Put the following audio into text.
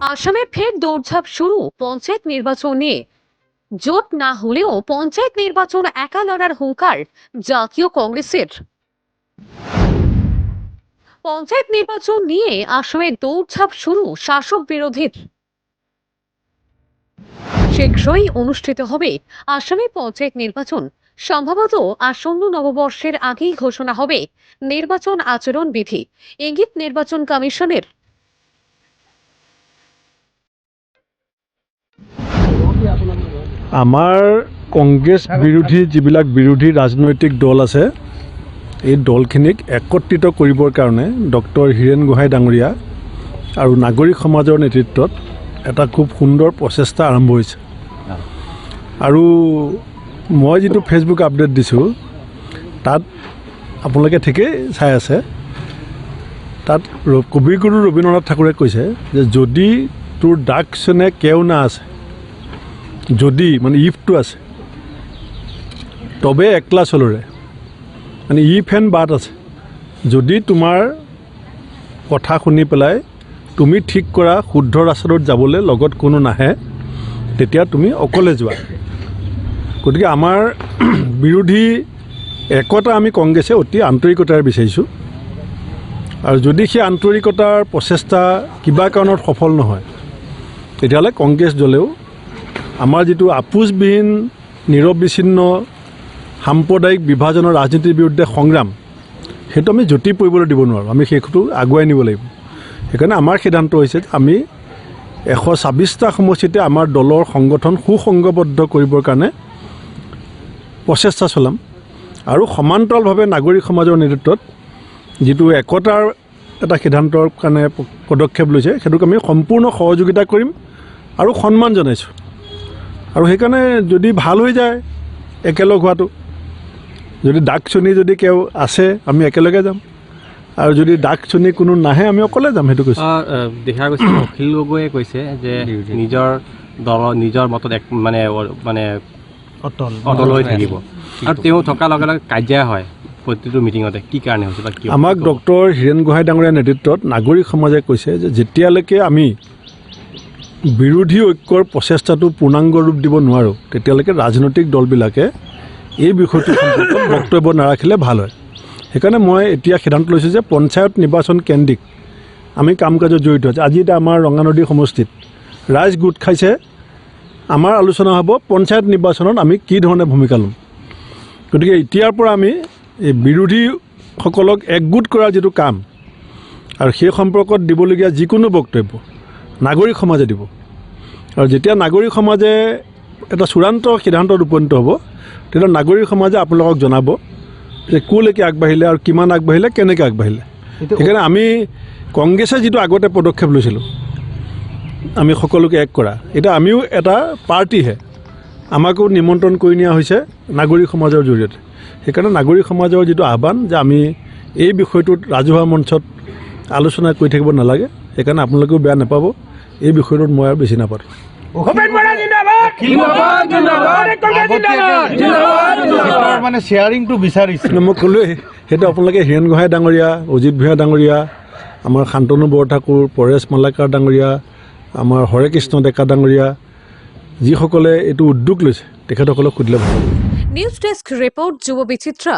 আসামে ফের দৌড়ঝাঁপ শুরু পঞ্চায়েত নির্বাচন। জোট না হলেও পঞ্চায়েত নির্বাচন একা লড়ার হুঙ্কার জাতীয় কংগ্রেসের। পঞ্চায়েত নির্বাচন নিয়ে আসামে দৌড়ঝাঁপ শুরু শাসক বিরোধীর। শীঘ্রই অনুষ্ঠিত হবে আসামে পঞ্চায়েত নির্বাচন। সম্ভবত আসন্ন নববর্ষের আগেই ঘোষণা হবে নির্বাচন আচরণ বিধি ইঙ্গিত নির্বাচন কমিশনের আমাৰ কংগ্ৰেছ বিৰোধী যিবিলাক বিৰোধী ৰাজনৈতিক দল আছে এই দলখিনিক একত্ৰিত কৰিবৰ কাৰণে ডক্টৰ হীৰেণ গোহাঁই ডাঙৰীয়া আৰু নাগৰিক সমাজৰ নেতৃত্বত এটা খুব সুন্দৰ প্ৰচেষ্টা আৰম্ভ হৈছে। আৰু মই যিটো ফেচবুক আপডেট দিছোঁ তাত আপোনালোকে ঠিকেই চাই আছে। তাত কবিগুৰু ৰবীন্দ্ৰনাথ ঠাকুৰে কৈছে যে যদি তোৰ দাগ চেনে কেওনা আছে যদি মানে ইফটো আছে তবে একলা চলৰে মানে ইফ এণ্ড বাট আছে। যদি তোমাৰ কথা শুনি পেলাই তুমি ঠিক কৰা শুদ্ধ ৰাস্তাটোত যাবলৈ লগত কোনো নাহে তেতিয়া তুমি অকলে যোৱা। গতিকে আমাৰ বিৰোধী একতা আমি কংগ্ৰেছে অতি আন্তৰিকতাৰে বিচাৰিছোঁ। আৰু যদি সেই আন্তৰিকতাৰ প্ৰচেষ্টা কিবা কাৰণত সফল নহয় তেতিয়াহ'লে কংগ্ৰেছ দলেও আমাৰ যিটো আপোচবিহীন, নিৰবিচ্ছিন্ন, সাম্প্ৰদায়িক বিভাজনৰ ৰাজনীতিৰ বিৰুদ্ধে সংগ্ৰাম, সেইটো আমি জতি পৰিবলৈ দিব নোৱাৰোঁ। আমি সেইটো আগুৱাই নিব লাগিব। সেইকাৰণে আমাৰ সিদ্ধান্ত হৈছে আমি এশ ছাব্বিছটা সমষ্টিতে আমাৰ দলৰ সংগঠন সুসংগবদ্ধ কৰিবৰ কাৰণে প্ৰচেষ্টা চলাম আৰু সমান্তৰালভাৱে নাগৰিক সমাজৰ নেতৃত্বত যিটো একতাৰ এটা সিদ্ধান্তৰ কাৰণে পদক্ষেপ লৈছে, সেইটোক আমি সম্পূৰ্ণ সহযোগিতা কৰিম আৰু সন্মান জনাইছোঁ। আৰু সেইকাৰণে যদি ভালো হৈ যায় একেলগ হোৱাটো। যদি দাগ চুনি যদি কেও আছে আমি একেলগে যাম। আৰু যদি দাগ চুনি কোনো নাহে আমি অকলে যাম সেইটো কৈছোঁ। দেখা গৈছে অখিল গগৈয়ে কৈছে যে নিজৰ দলৰ নিজৰ মতত এক মানে মানে অটল। অটল হৈ থাকিব। আৰু তেওঁ থকাৰ লগে লগে কাজিয়া হয় প্ৰতিটো মিটিঙতে কি কাৰণে হৈছে আমাক ডক্টৰ হীৰেণ গোহাঁই ডাঙৰীয়াৰ নেতৃত্বত নাগৰিক সমাজে কৈছে যে যেতিয়ালৈকে আমি বিৰোধী ঐক্যৰ প্ৰচেষ্টাটো পূৰ্ণাংগ ৰূপ দিব নোৱাৰোঁ তেতিয়ালৈকে ৰাজনৈতিক দলবিলাকে এই বিষয়টো সম্পৰ্কত বক্তব্য নাৰাখিলে ভাল হয়। সেইকাৰণে মই এতিয়া সিদ্ধান্ত লৈছোঁ যে পঞ্চায়ত নিৰ্বাচন কেন্দ্ৰিক আমি কাম কাজত জড়িত হৈছে আজি এতিয়া আমাৰ ৰঙানদী সমষ্টিত ৰাইজ গোট খাইছে। আমাৰ আলোচনা হ'ব পঞ্চায়ত নিৰ্বাচনত আমি কি ধৰণে ভূমিকা ল'ম। গতিকে এতিয়াৰ পৰা আমি এই বিৰোধীসকলক একগোট কৰাৰ যিটো কাম আৰু সেই সম্পৰ্কত দিবলগীয়া যিকোনো বক্তব্য নাগৰিক সমাজে দিব। আৰু যেতিয়া নাগৰিক সমাজে এটা চূড়ান্ত সিদ্ধান্তত উপনীত হ'ব তেতিয়া নাগৰিক সমাজে আপোনালোকক জনাব যে ক'লৈকে আগবাঢ়িলে আৰু কিমান আগবাঢ়িলে কেনেকৈ আগবাঢ়িলে। সেইকাৰণে আমি কংগ্ৰেছে যিটো আগতে পদক্ষেপ লৈছিলোঁ আমি সকলোকে এক কৰা। এতিয়া আমিও এটা পাৰ্টিহে আমাকো নিমন্ত্ৰণ কৰি নিয়া হৈছে নাগৰিক সমাজৰ জৰিয়তে। সেইকাৰণে নাগৰিক সমাজৰ যিটো আহ্বান যে আমি এই বিষয়টোত ৰাজহুৱা মঞ্চত আলোচনা কৰি থাকিব নালাগে সেইকাৰণে আপোনালোকেও বেয়া নাপাব। এই বিষয়টোত মই আৰু বেছি নাপাতোঁ। তাৰ মানে শ্বেয়াৰিংটো বিচাৰিছে। মই ক'লোৱেই সেইটো আপোনালোকে হীৰেণ গোহাঁই ডাঙৰীয়া অজিত ভূঞা ডাঙৰীয়া আমাৰ শান্তনু বৰঠাকুৰ পৰেশ মালাকাৰ ডাঙৰীয়া আমাৰ হৰে কৃষ্ণ ডেকা ডাঙৰীয়া যিসকলে এইটো উদ্যোগ লৈছে তেখেতসকলক সুধিলে ভালো নিউজ ডেস্ক রিপোর্ট যুব বিচিত্রা